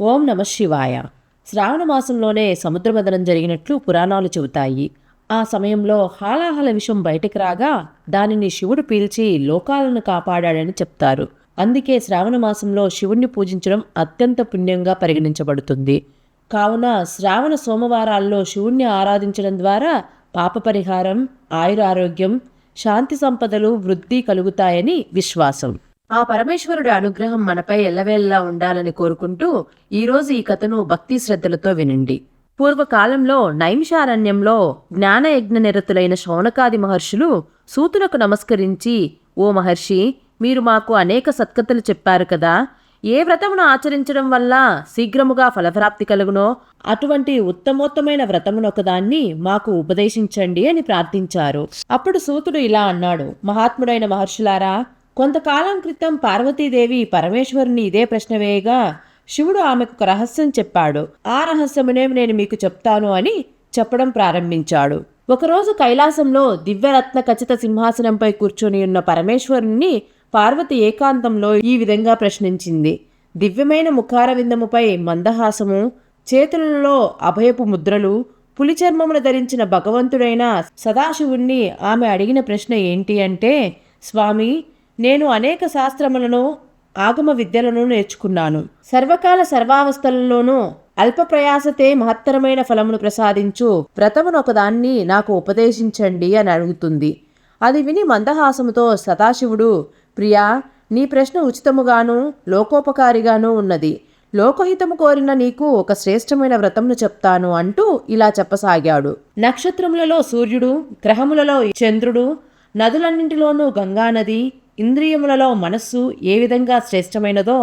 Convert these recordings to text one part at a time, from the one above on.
ఓం నమ శివాయ. శ్రావణ మాసంలోనే సముద్రమదనం జరిగినట్లు పురాణాలు చెబుతాయి. ఆ సమయంలో హాలాహల విషం బయటికి రాగా దానిని శివుడు పీల్చి లోకాలను కాపాడాడని చెప్తారు. అందుకే శ్రావణ మాసంలో శివుణ్ణి పూజించడం అత్యంత పుణ్యంగా పరిగణించబడుతుంది. కావున శ్రావణ సోమవారాల్లో శివుణ్ణి ఆరాధించడం ద్వారా పాప పరిహారం ఆయురారోగ్యం శాంతి సంపదలు వృద్ధి కలుగుతాయని విశ్వాసం. ఆ పరమేశ్వరుడి అనుగ్రహం మనపై ఎల్లవేళలా ఉండాలని కోరుకుంటూ ఈరోజు ఈ కథను భక్తి శ్రద్ధలతో వినండి. పూర్వకాలంలో నైమిషారణ్యంలో జ్ఞానయజ్ఞ నిరతులైన శౌనకాది మహర్షులు సూతునకు నమస్కరించి ఓ మహర్షి మీరు మాకు అనేక సత్కథలు చెప్పారు కదా. ఏ వ్రతమును ఆచరించడం వల్ల శీఘ్రముగా ఫలప్రాప్తి కలుగునో అటువంటి ఉత్తమోత్తమైన వ్రతమునొకదాన్ని మాకు ఉపదేశించండి అని ప్రార్థించారు. అప్పుడు సూతుడు ఇలా అన్నాడు మహాత్ముడైన మహర్షులారా కొంతకాలం క్రితం పార్వతీదేవి పరమేశ్వరుని ఇదే ప్రశ్న వేయగా శివుడు ఆమెకు ఒక రహస్యం చెప్పాడు. ఆ రహస్యమునే నేను మీకు చెప్తాను అని చెప్పడం ప్రారంభించాడు. ఒకరోజు కైలాసంలో దివ్యరత్న ఖచ్చిత సింహాసనంపై కూర్చొని ఉన్న పరమేశ్వరుణ్ణి పార్వతి ఏకాంతంలో ఈ విధంగా ప్రశ్నించింది. దివ్యమైన ముఖారవిందముపై మందహాసము చేతులలో అభయపు ముద్రలు పులిచర్మమును ధరించిన భగవంతుడైన సదాశివుణ్ణి ఆమె అడిగిన ప్రశ్న ఏంటి అంటే స్వామి నేను అనేక శాస్త్రములను ఆగమ విద్యలను నేర్చుకున్నాను. సర్వకాల సర్వావస్థలలోనూ అల్ప ప్రయాసతే మహత్తరమైన ఫలమును ప్రసాదించు. వ్రతమును ఒకదాన్ని నాకు ఉపదేశించండి అని అడుగుతుంది. అది విని మందహాసముతో సదాశివుడు ప్రియా నీ ప్రశ్న ఉచితముగాను లోకోపకారిగాను ఉన్నది. లోకహితము కోరిన నీకు ఒక శ్రేష్టమైన వ్రతమును చెప్తాను అంటూ ఇలా చెప్పసాగాడు. నక్షత్రములలో సూర్యుడు గ్రహములలో చంద్రుడు నదులన్నింటిలోనూ గంగానది ఇంద్రియములలో మనస్సు ఏ విధంగా శ్రేష్టమైనదో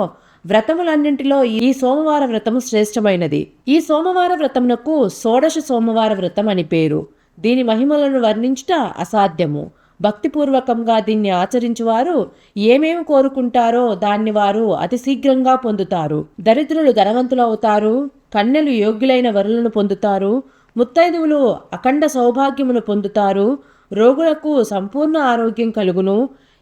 వ్రతములన్నింటిలో ఈ సోమవార వ్రతము శ్రేష్టమైనది. ఈ సోమవార వ్రతమునకు షోడశ సోమవార వ్రతం అని పేరు. దీని మహిమలను వర్ణించుట అసాధ్యము. భక్తిపూర్వకంగా దీన్ని ఆచరించువారు ఏమేమి కోరుకుంటారో దాన్ని వారు అతి శీఘ్రంగా పొందుతారు. దరిద్రులు ధనవంతులు అవుతారు కన్యలు యోగ్యులైన వరులను పొందుతారు ముత్తైదువులు అఖండ సౌభాగ్యమును పొందుతారు రోగులకు సంపూర్ణ ఆరోగ్యం కలుగును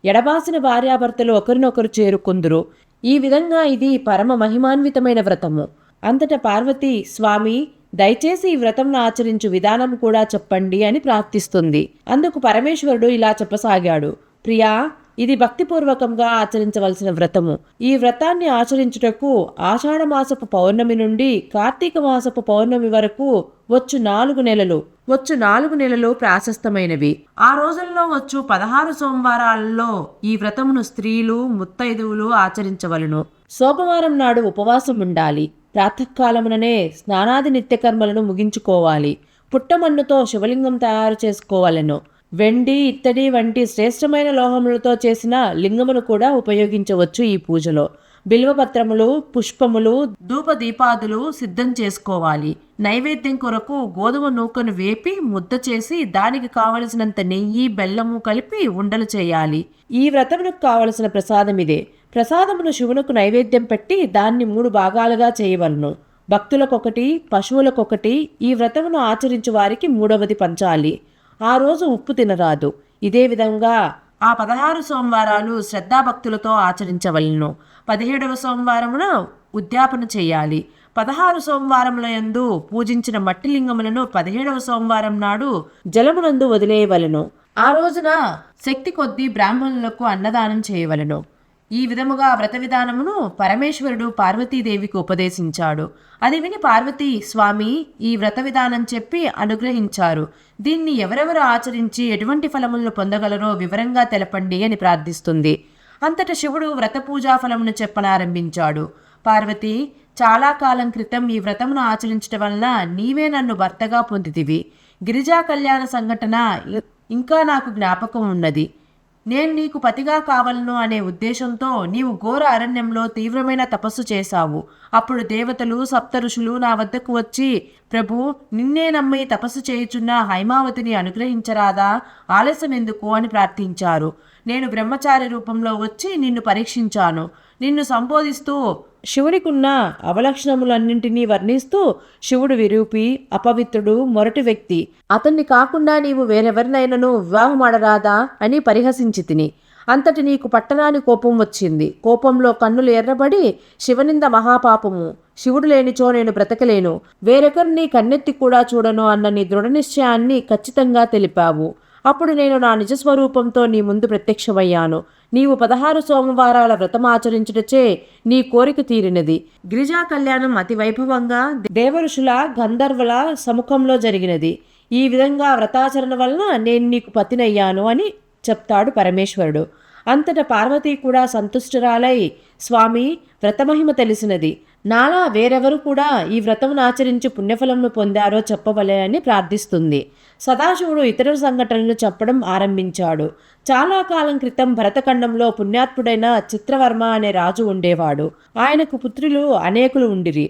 ఎడబాసిన భార్యాభర్తలు ఒకరినొకరు చేరుకుందురు. ఈ విధంగా ఇది పరమ మహిమాన్వితమైన వ్రతము. అంతట పార్వతి స్వామి దయచేసి ఈ వ్రతంను ఆచరించు విధానం కూడా చెప్పండి అని ప్రార్థిస్తుంది. అందుకు పరమేశ్వరుడు ఇలా చెప్పసాగాడు. ప్రియా ఇది భక్తిపూర్వకంగా ఆచరించవలసిన వ్రతము. ఈ వ్రతాన్ని ఆచరించుటకు ఆషాఢమాసపు పౌర్ణమి నుండి కార్తీక మాసపు పౌర్ణమి వరకు వచ్చు నాలుగు నెలలు. వచ్చు నాలుగు నెలలు ప్రాశస్తమైనవి. ఆ రోజుల్లో వచ్చు పదహారు సోమవారాలలో ఈ వ్రతమును స్త్రీలు ముత్తైదువులు ఆచరించవలను. సోమవారం నాడు ఉపవాసం ఉండాలి. ప్రాతకాలముననే స్నానాది నిత్యకర్మలను ముగించుకోవాలి. పుట్టమన్నుతో శివలింగం తయారు చేసుకోవాలను. వెండి ఇత్తడి వంటి శ్రేష్టమైన లోహములతో చేసిన లింగమును కూడా ఉపయోగించవచ్చు ఈ పూజలో. బిల్వపత్రములు పుష్పములు ధూపదీపాదులు సిద్ధం చేసుకోవాలి. నైవేద్యం కొరకు గోధుమ నూకను వేపి ముద్ద చేసి దానికి కావలసినంత నెయ్యి బెల్లము కలిపి ఉండలు చేయాలి. ఈ వ్రతమునకు కావలసిన ప్రసాదం ఇదే. ప్రసాదమును శివునకు నైవేద్యం పెట్టి దాన్ని మూడు భాగాలుగా చేయవలను. భక్తులకొకటి పశువులకొకటి ఈ వ్రతమును ఆచరించు వారికి మూడవది పంచాలి. ఆ రోజు ఉప్పు తినరాదు. ఇదే విధంగా ఆ పదహారు సోమవారాలు శ్రద్ధాభక్తులతో ఆచరించవలను. పదిహేడవ సోమవారమున ఉద్యాపన చేయాలి. పదహారు సోమవారముల యందు పూజించిన మట్టి లింగములను పదిహేడవ సోమవారం నాడు జలమునందు వదిలేయవలను. ఆ రోజున శక్తి కొద్దీ బ్రాహ్మణులకు అన్నదానం చేయవలను. ఈ విధముగా వ్రత విధానమును పరమేశ్వరుడు పార్వతీదేవికి ఉపదేశించాడు. అది విని పార్వతి స్వామి ఈ వ్రత విధానం చెప్పి అనుగ్రహించారు. దీన్ని ఎవరెవరు ఆచరించి ఎటువంటి ఫలములను పొందగలరో వివరంగా తెలపండి అని ప్రార్థిస్తుంది. అంతట శివుడు వ్రత పూజా ఫలమును చెప్పనారంభించాడు. పార్వతి చాలా కాలం క్రితం ఈ వ్రతమును ఆచరించడం వలన నీవే నన్ను భర్తగా పొందితివి. గిరిజా కళ్యాణ సంఘటన ఇంకా నాకు జ్ఞాపకం ఉన్నది. నేను నీకు పతిగా కావలను అనే ఉద్దేశంతో నీవు ఘోర అరణ్యంలో తీవ్రమైన తపస్సు చేశావు. అప్పుడు దేవతలు సప్త ఋషులు నా వద్దకు వచ్చి ప్రభు నిన్నే నమ్మి తపస్సు చేయుచున్న హైమావతిని అనుగ్రహించరాదా? ఆలస్యం ఎందుకు? అని ప్రార్థించారు. నేను బ్రహ్మచారి రూపంలో వచ్చి నిన్ను పరీక్షించాను. నిన్ను సంబోధిస్తూ శివునికున్న అవలక్షణములన్నింటినీ వర్ణిస్తూ శివుడు విరూపి అపవిత్రుడు మొరటి వ్యక్తి. అతన్ని కాకుండా నీవు వేరెవరినైనను వివాహమాడరాదా అని పరిహసించి తిని. అంతటి నీకు పట్టణాని కోపం వచ్చింది. కోపంలో కన్నులు ఎర్రబడి శివనింద మహాపాపము. శివుడు లేనిచో నేను బ్రతకలేను. వేరొకరిని కన్నెత్తి కూడా చూడను అన్న నీ దృఢ నిశ్చయాన్ని ఖచ్చితంగా తెలిపావు. అప్పుడు నేను నా నిజస్వరూపంతో నీ ముందు ప్రత్యక్షమయ్యాను. నీవు పదహారు సోమవారాల వ్రతం ఆచరించుటచే నీ కోరిక తీరినది. గిరిజా కళ్యాణం అతి వైభవంగా దేవఋషుల గంధర్వుల సముఖంలో జరిగినది. ఈ విధంగా వ్రతాచరణ వలన నేను నీకు పతినయ్యాను అని చెప్తాడు పరమేశ్వరుడు. అంతటా పార్వతి కూడా సంతుష్టురాలై స్వామి వ్రతమహిమ తెలిసినది. నాలా వేరెవరు కూడా ఈ వ్రతమును ఆచరించి పుణ్యఫలంను పొందారో చెప్పవలేదని ప్రార్థిస్తుంది. సదాశివుడు ఇతర సంఘటనలు చెప్పడం ఆరంభించాడు. చాలా కాలం క్రితం భరతఖండంలో పుణ్యాత్ముడైన చిత్రవర్మ అనే రాజు ఉండేవాడు. ఆయనకు పుత్రులు అనేకులు ఉండిరి.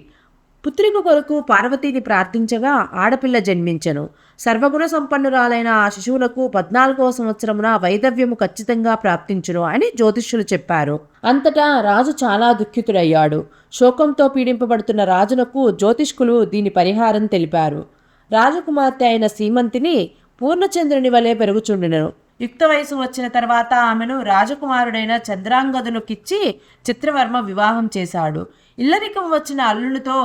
పుత్రిక కొరకు పార్వతీని ప్రార్థించగా ఆడపిల్ల జన్మించెను. సర్వగుణ సంపన్నురాలైన ఆ శిశువులకు పద్నాలుగవ సంవత్సరమున వైదవ్యము ఖచ్చితంగా ప్రాప్తించును అని జ్యోతిష్యులు చెప్పారు. అంతటా రాజు చాలా దుఃఖితుడయ్యాడు. శోకంతో పీడింపబడుతున్న రాజునకు జ్యోతిష్కులు దీని పరిహారం తెలిపారు. రాజకుమార్తె అయిన సీమంతిని పూర్ణచంద్రుని వలె పెరుగుచుండెను. యుక్త వయసు వచ్చిన తర్వాత ఆమెను రాజకుమారుడైన చంద్రాంగదునికిచ్చి చిత్రవర్మ వివాహం చేశాడు. ఇల్లరికం వచ్చిన అల్లునితో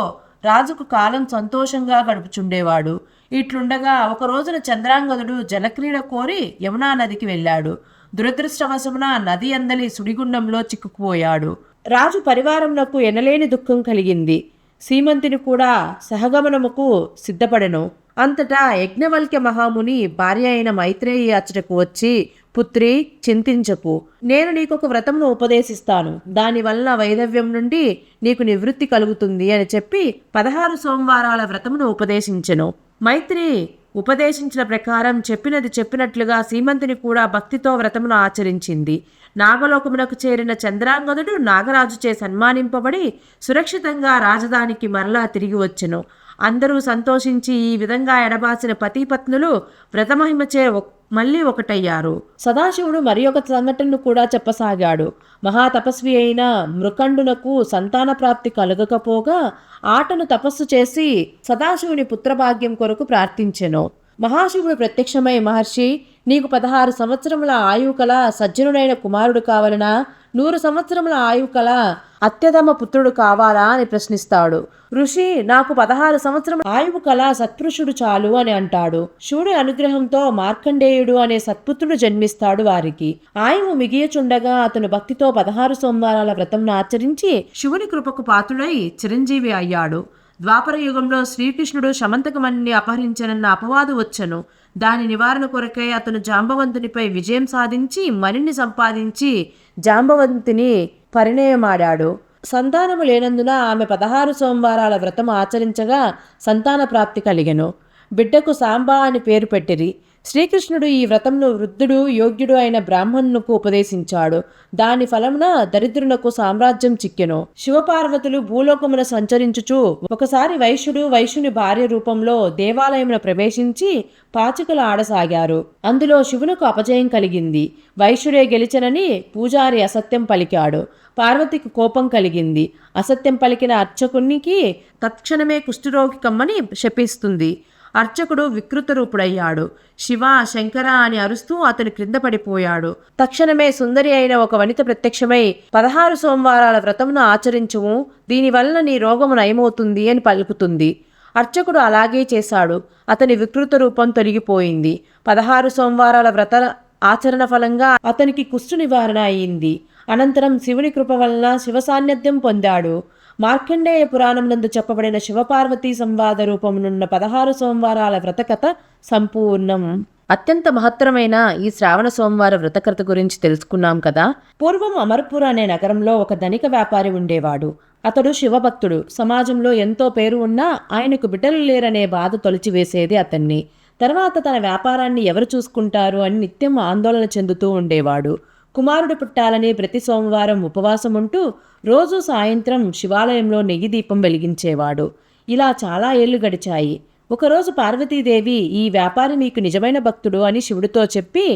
రాజుకు కాలం సంతోషంగా గడుపుచుండేవాడు. ఇట్లుండగా ఒక రోజున చంద్రాంగదుడు జలక్రీడ కోరి యమునా నదికి వెళ్ళాడు. దురదృష్టవశమున నది అందలి సుడిగుండంలో చిక్కుకుపోయాడు. రాజు పరివారంలో ఎనలేని దుఃఖం కలిగింది. సీమంతిని కూడా సహగమనముకు సిద్ధపడెను. అంతటా యజ్ఞవల్క్య మహాముని భార్య అయిన మైత్రేయి అచ్చటకు వచ్చి పుత్రి చింతించకు. నేను నీకొక వ్రతమును ఉపదేశిస్తాను. దానివల్ల వైదవ్యం నుండి నీకు నివృత్తి కలుగుతుంది అని చెప్పి పదహారు సోమవారాల వ్రతమును ఉపదేశించెను. మైత్రి ఉపదేశించిన ప్రకారం చెప్పినది చెప్పినట్లుగా సీమంతిని కూడా భక్తితో వ్రతమును ఆచరించింది. నాగలోకమునకు చేరిన చంద్రాంగదుడు నాగరాజుచే సన్మానింపబడి సురక్షితంగా రాజధానికి మరలా తిరిగి వచ్చెను. అందరూ సంతోషించి ఈ విధంగా ఎడబాసిన పతిపత్నులు వ్రతమహిమచే మళ్ళీ ఒకటయ్యారు. సదాశివుడు మరి ఒక సంఘటనను కూడా చెప్పసాగాడు. మహాతపస్వి అయిన మృకండునకు సంతాన ప్రాప్తి కలగకపోగా ఆటను తపస్సు చేసి సదాశివుని పుత్రభాగ్యం కొరకు ప్రార్థించెను. మహాశివుడు ప్రత్యక్షమై మహర్షి నీకు పదహారు సంవత్సరముల ఆయువు కల సజ్జనుడైన కుమారుడు కావలనా? నూరు సంవత్సరముల ఆయువు కల అత్యధమ పుత్రుడు కావాలా అని ప్రశ్నిస్తాడు. ఋషి నాకు పదహారు సంవత్సరం ఆయువు కల సత్పురుషుడు చాలు అని అంటాడు. శివుడి అనుగ్రహంతో మార్కండేయుడు అనే సత్పుత్రుడు జన్మిస్తాడు వారికి. ఆయువు మిగియచుండగా అతను భక్తితో పదహారు సోమవారాల వ్రతంను ఆచరించి శివుని కృపకు పాత్రుడై చిరంజీవి అయ్యాడు. ద్వాపర యుగంలో శ్రీకృష్ణుడు శమంతకమణిని అపహరించనన్న అపవాదు వచ్చను. దాని నివారణ కొరకై అతను జాంబవంతునిపై విజయం సాధించి మణిని సంపాదించి జాంబవంతిని పరిణయమాడాడు. సంతానము లేనందున ఆమె పదహారు సోమవారాల వ్రతం ఆచరించగా సంతాన ప్రాప్తి కలిగెను. బిడ్డకు సాంబా అని పేరు పెట్టిరి. శ్రీకృష్ణుడు ఈ వ్రతంలో వృద్ధుడు యోగ్యుడు అయిన బ్రాహ్మణులకు ఉపదేశించాడు. దాని ఫలమున దరిద్రునకు సామ్రాజ్యం చిక్కెను. శివపార్వతులు భూలోకమున సంచరించుచు ఒకసారి వైశ్యుడు వైశ్యుని భార్య రూపంలో దేవాలయమున ప్రవేశించి పాచికలు ఆడసాగారు. అందులో శివునకు అపజయం కలిగింది. వైశ్యుడే గెలిచనని పూజారి అసత్యం పలికాడు. పార్వతికి కోపం కలిగింది. అసత్యం పలికిన అర్చకునికి తక్షణమే కుష్ఠరోగి కమ్మని శపిస్తుంది. అర్చకుడు వికృత రూపుడయ్యాడు శివ శంకర అని అరుస్తూ అతని క్రింద పడిపోయాడు. తక్షణమే సుందరి అయిన ఒక వనిత ప్రత్యక్షమై పదహారు సోమవారాల వ్రతమును ఆచరించుము దీనివల్ల నీ రోగము నయమవుతుంది అని పలుకుతుంది. అర్చకుడు అలాగే చేశాడు. అతని వికృత రూపం తొలగిపోయింది. పదహారు సోమవారాల వ్రత ఆచరణ ఫలంగా అతనికి కుష్టు నివారణ అయింది. అనంతరం శివుని కృప వలన శివ సాన్నిధ్యం పొందాడు. మార్కండేయ పురాణం నందు చెప్పబడిన శివపార్వతీ సంవాద రూపమునున్న పదహారు సోమవారాల వ్రతకథ సంపూర్ణం. అత్యంత మహత్తరమైన ఈ శ్రావణ సోమవార వ్రతకథ గురించి తెలుసుకున్నాం కదా? పూర్వం అమర్పూర్ అనే నగరంలో ఒక ధనిక వ్యాపారి ఉండేవాడు. అతడు శివభక్తుడు. సమాజంలో ఎంతో పేరు ఉన్నా ఆయనకు బిడ్డలు లేరనే బాధ తొలిచివేసేది అతన్ని. తర్వాత తన వ్యాపారాన్ని ఎవరు చూసుకుంటారు అని నిత్యం ఆందోళన చెందుతూ ఉండేవాడు. కుమారుడు పుట్టాలని ప్రతి సోమవారం ఉపవాసం ఉంటూ రోజు సాయంత్రం శివాలయంలో నెయ్యి దీపం వెలిగించేవాడు. ఇలా చాలా ఏళ్ళు గడిచాయి. ఒకరోజు పార్వతీదేవి ఈ వ్యాపారి మీకు నిజమైన భక్తుడు అని శివుడితో చెప్పి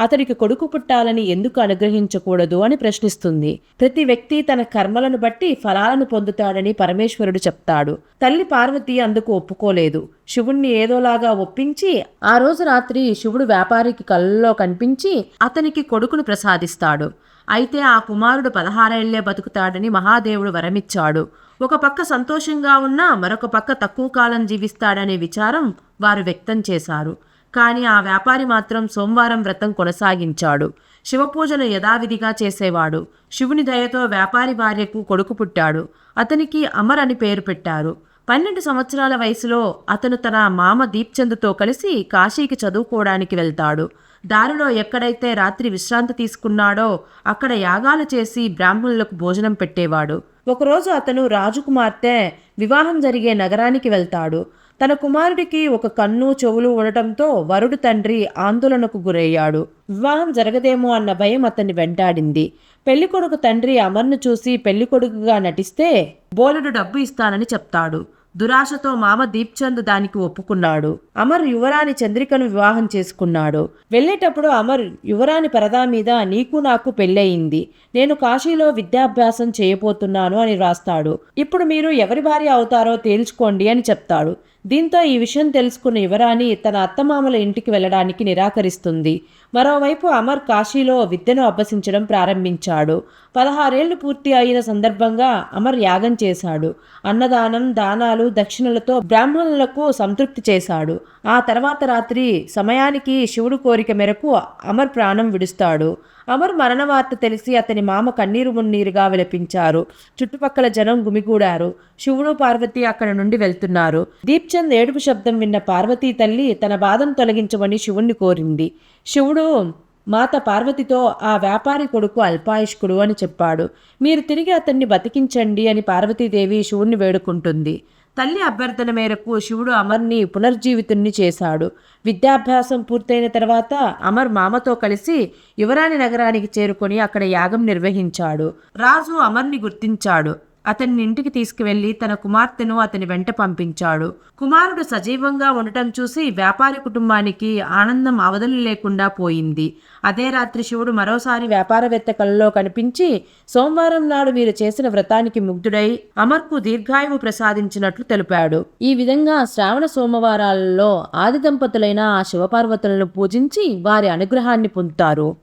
అతనికి కొడుకు పుట్టాలని ఎందుకు అనుగ్రహించకూడదు అని ప్రశ్నిస్తుంది. ప్రతి వ్యక్తి తన కర్మలను బట్టి ఫలాలను పొందుతాడని పరమేశ్వరుడు చెప్తాడు. తల్లి పార్వతి అందుకు ఒప్పుకోలేదు. శివుణ్ణి ఏదోలాగా ఒప్పించి ఆ రోజు రాత్రి శివుడు వ్యాపారికి కళ్ళలో కనిపించి అతనికి కొడుకును ప్రసాదిస్తాడు. అయితే ఆ కుమారుడు పదహారేళ్ళే బతుకుతాడని మహాదేవుడు వరమిచ్చాడు. ఒక పక్క సంతోషంగా ఉన్నా మరొక పక్క తక్కువ కాలం జీవిస్తాడనే విచారం వారు వ్యక్తం చేశారు. కానీ ఆ వ్యాపారి మాత్రం సోమవారం వ్రతం కొనసాగించాడు. శివపూజను యథావిధిగా చేసేవాడు. శివుని దయతో వ్యాపారి భార్యకు కొడుకు పుట్టాడు. అతనికి అమర్ అని పేరు పెట్టారు. పన్నెండు సంవత్సరాల వయసులో అతను తన మామ దీప్చంద్తో కలిసి కాశీకి చదువుకోవడానికి వెళ్తాడు. దారిలో ఎక్కడైతే రాత్రి విశ్రాంతి తీసుకున్నాడో అక్కడ యాగాలు చేసి బ్రాహ్మణులకు భోజనం పెట్టేవాడు. ఒకరోజు అతను రాజకుమార్తె వివాహం జరిగే నగరానికి వెళ్తాడు. తన కుమారుడికి ఒక కన్ను చెవులు ఉండటంతో వరుడు తండ్రి ఆందోళనకు గురయ్యాడు. వివాహం జరగదేమో అన్న భయం అతన్ని వెంటాడింది. పెళ్ళికొడుకు తండ్రి అమర్ను చూసి పెళ్ళికొడుకుగా నటిస్తే బోలెడు డబ్బు ఇస్తానని చెప్తాడు. దురాశతో మామ దీప్చంద్ దానికి ఒప్పుకున్నాడు. అమర్ యువరాణి చంద్రికను వివాహం చేసుకున్నాడు. వెళ్ళేటప్పుడు అమర్ యువరాణి పరదా మీద నీకు నాకు పెళ్ళయింది. నేను కాశీలో విద్యాభ్యాసం చేయబోతున్నాను అని రాస్తాడు ఇప్పుడు మీరు ఎవరి భార్య అవుతారో తేల్చుకోండి అని చెప్తాడు. దీంతో ఈ విషయం తెలుసుకున్న యువరాణి తన అత్తమామల ఇంటికి వెళ్ళడానికి నిరాకరిస్తుంది. మరోవైపు అమర్ కాశీలో విద్యను అభ్యసించడం ప్రారంభించాడు. పదహారేళ్ళు పూర్తి అయిన సందర్భంగా అమర్ యాగం చేశాడు. అన్నదానం దానాలు దక్షిణలతో బ్రాహ్మణులకు సంతృప్తి చేశాడు. ఆ తర్వాత రాత్రి సమయానికి శివుడు కోరిక మేరకు అమర్ ప్రాణం విడుస్తాడు. అమర్ మరణ వార్త తెలిసి అతని మామ కన్నీరు మున్నీరుగా విలపించారు. చుట్టుపక్కల జనం గుమిగూడారు. శివుడు పార్వతి అక్కడ నుండి వెళ్తున్నారు. దీప్చంద్ ఏడుపు శబ్దం విన్న పార్వతీ తల్లి తన బాధను తొలగించమని శివుణ్ణి కోరింది. శివుడు మాత పార్వతితో ఆ వ్యాపారి కొడుకు అల్పాయుష్కుడు అని చెప్పాడు. మీరు తిరిగి అతన్ని బతికించండి అని పార్వతీదేవి శివుణ్ణి వేడుకుంటుంది. తల్లి అభ్యర్థన మేరకు శివుడు అమర్ని పునర్జీవితుణ్ణి చేశాడు. విద్యాభ్యాసం పూర్తయిన తర్వాత అమర్ మామతో కలిసి యువరాణి నగరానికి చేరుకొని అక్కడ యాగం నిర్వహించాడు. రాజు అమర్ని గుర్తించాడు. అతన్ని ఇంటికి తీసుకువెళ్ళి తన కుమార్తెను అతని వెంట పంపించాడు. కుమారుడు సజీవంగా ఉండటం చూసి వ్యాపారి కుటుంబానికి ఆనందం అవధులు లేకుండా పోయింది. అదే రాత్రి శివుడు మరోసారి వ్యాపారవేత్త కళ్ళలో కనిపించి సోమవారం నాడు వీరు చేసిన వ్రతానికి ముగ్ధుడై అమర్కు దీర్ఘాయువు ప్రసాదించినట్లు తెలిపాడు. ఈ విధంగా శ్రావణ సోమవారాలలో ఆది దంపతులైన ఆ శివపార్వతులను పూజించి వారి అనుగ్రహాన్ని పొందుతారు.